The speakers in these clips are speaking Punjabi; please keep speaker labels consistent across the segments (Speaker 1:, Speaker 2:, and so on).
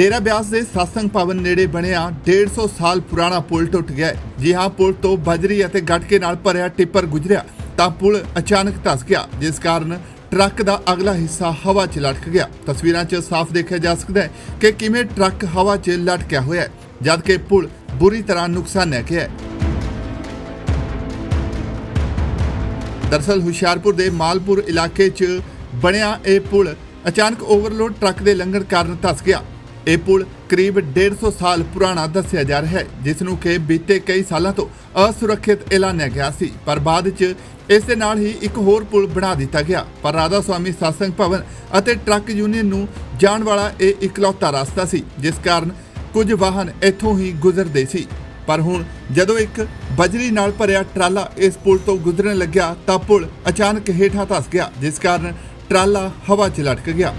Speaker 1: ਡੇਰਾ ਬਿਆਸ ਦੇ ਸਾਸੰਗ ਭਵਨ ਨੇੜੇ ਬਣਿਆ 150 ਸਾਲ ਪੁਰਾਣਾ ਪੁਲ ਟੁੱਟ ਗਿਆ ਹੈ। ਜੀ ਹਾਂ ਪੁਲ ਤੋਂ ਬਜਰੀ ਅਤੇ ਗਟਕੇ ਨਾਲ ਭਰਿਆ ਟਿੱਪਰ ਗੁਜ਼ਰਿਆ, ਤਾਂ ਪੁਲ ਅਚਾਨਕ ਧਸ ਗਿਆ, ਜਿਸ ਕਾਰਨ ਟਰੱਕ ਦਾ ਅਗਲਾ ਹਿੱਸਾ ਹਵਾ 'ਚ ਲਟਕ ਗਿਆ। ਤਸਵੀਰਾਂ 'ਚ ਸਾਫ਼ ਦੇਖਿਆ ਜਾ ਸਕਦਾ ਹੈ ਕਿ ਕਿਵੇਂ ਟਰੱਕ ਹਵਾ 'ਚ ਲਟਕਿਆ ਹੋਇਆ ਹੈ ਜਦਕਿ ਪੁਲ ਬੁਰੀ ਤਰ੍ਹਾਂ ਨੁਕਸਾਨਿਆ ਗਿਆ ਹੈ। ਦਰਸਲ ਹੁਸ਼ਿਆਰਪੁਰ ਦੇ ਮਾਲਪੁਰ ਇਲਾਕੇ 'ਚ ਬਣਿਆ ਇਹ ਪੁਲ ਅਚਾਨਕ ਓਵਰਲੋਡ ਟਰੱਕ ਦੇ ਲੰਘਣ ਕਾਰਨ ਧਸ ਗਿਆ। ਇਹ ਪੁਲ ਕਰੀਬ 150 ਸਾਲ ਪੁਰਾਣਾ ਦੱਸਿਆ ਜਾ ਰਿਹਾ ਹੈ ਜਿਸ ਨੂੰ ਕਿ ਬੀਤੇ ਕਈ ਸਾਲਾਂ ਤੋਂ ਅਸੁਰੱਖਿਅਤ ਐਲਾਨਿਆ ਗਿਆ ਸੀ, ਪਰ ਬਾਅਦ 'ਚ ਇਸ ਦੇ ਨਾਲ ਹੀ ਇੱਕ ਹੋਰ ਪੁਲ ਬਣਾ ਦਿੱਤਾ ਗਿਆ। ਪਰ ਰਾਧਾ ਸਵਾਮੀ ਸਾਸੰਗ ਭਵਨ ਅਤੇ ਟਰੱਕ ਯੂਨੀਅਨ ਨੂੰ ਜਾਣ ਵਾਲਾ ਇਹ ਇਕਲੌਤਾ ਰਸਤਾ ਸੀ, ਜਿਸ ਕਾਰਨ ਕੁਝ ਵਾਹਨ ਇੱਥੋਂ ਹੀ ਗੁਜ਼ਰਦੇ ਸੀ। ਪਰ ਹੁਣ ਜਦੋਂ ਇੱਕ ਬਜਰੀ ਨਾਲ ਭਰਿਆ ਟਰਾਲਾ ਇਸ ਪੁਲ ਤੋਂ ਗੁਜ਼ਰਨ ਲੱਗਿਆ, ਤਾਂ ਪੁਲ ਅਚਾਨਕ ਹੇਠਾਂ ਧਸ ਗਿਆ, ਜਿਸ ਕਾਰਨ ਟਰਾਲਾ ਹਵਾ 'ਚ ਲਟਕ ਗਿਆ।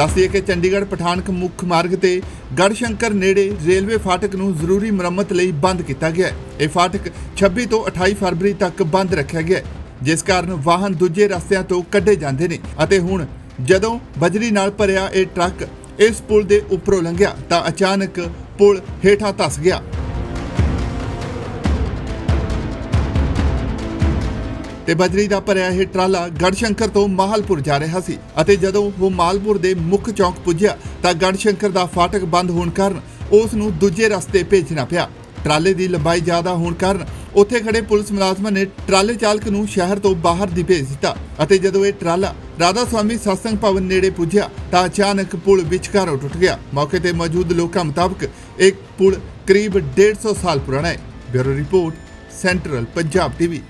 Speaker 1: ਦੱਸਦੀਏ ਕਿ ਚੰਡੀਗੜ੍ਹ ਪਠਾਨਕ ਮੁੱਖ ਮਾਰਗ ਤੇ ਗੜਸ਼ੰਕਰ ਨੇੜੇ ਰੇਲਵੇ ਫਾਟਕ ਨੂੰ ਜ਼ਰੂਰੀ ਮੁਰੰਮਤ ਲਈ ਬੰਦ ਕੀਤਾ ਗਿਆ ਹੈ। ਇਹ ਫਾਟਕ 26 ਤੋਂ 28 ਫਰਵਰੀ ਤੱਕ ਬੰਦ ਰੱਖਿਆ ਗਿਆ ਹੈ, ਜਿਸ ਕਾਰਨ ਵਾਹਨ ਦੂਜੇ ਰਸਤਿਆਂ ਤੋਂ ਕੱਢੇ ਜਾਂਦੇ ਨੇ ਅਤੇ ਹੁਣ ਜਦੋਂ ਬਜਰੀ ਨਾਲ ਭਰਿਆ ਇਹ ਟਰੱਕ ਇਸ ਪੁਲ ਦੇ ਉੱਪਰੋਂ ਲੰਘਿਆ ਤਾਂ ਅਚਾਨਕ ਪੁਲ ਹੇਠਾਂ ਧਸ ਗਿਆ। ਤੇ ਬਜਰੀ ਦਾ ਭਰਿਆ ਇਹ ਟਰਾਲਾ ਗੜਸ਼ੰਕਰ ਤੋਂ ਮਾਹਲਪੁਰ ਜਾ ਰਿਹਾ ਸੀ ਅਤੇ ਜਦੋਂ ਉਹ ਮਾਲਪੁਰ ਦੇ ਮੁੱਖ ਚੌਂਕ ਪੁੱਜਿਆ ਤਾਂ ਗੜਸ਼ੰਕਰ ਦਾ ਫਾਟਕ ਬੰਦ ਹੋਣ ਕਾਰਨ ਉਸ ਨੂੰ ਦੂਜੇ ਰਸਤੇ ਭੇਜਣਾ ਪਿਆ। ਟਰਾਲੇ ਦੀ ਲੰਬਾਈ ਜ਼ਿਆਦਾ ਹੋਣ ਕਾਰਨ ਉੱਥੇ ਖੜੇ ਪੁਲਿਸ ਮੁਲਾਜ਼ਮਾਂ ਨੇ ਟਰਾਲੇ ਚਾਲਕ ਨੂੰ ਸ਼ਹਿਰ ਤੋਂ ਬਾਹਰ ਦੀ ਭੇਜ ਦਿੱਤਾ ਅਤੇ ਜਦੋਂ ਇਹ ਟਰਾਲਾ ਰਾਧਾ ਸਵਾਮੀ ਸਤਸੰਗ ਭਵਨ ਨੇੜੇ ਪੁੱਜਿਆ ਤਾਂ ਅਚਾਨਕ ਪੁਲ ਵਿਚਕਾਰੋਂ ਟੁੱਟ ਗਿਆ। ਮੌਕੇ ਤੇ ਮੌਜੂਦ ਲੋਕਾਂ ਮੁਤਾਬਕ ਇਹ ਪੁਲ ਕਰੀਬ 150 ਸਾਲ ਪੁਰਾਣਾ ਹੈ। Bureau report, Central Punjab TV.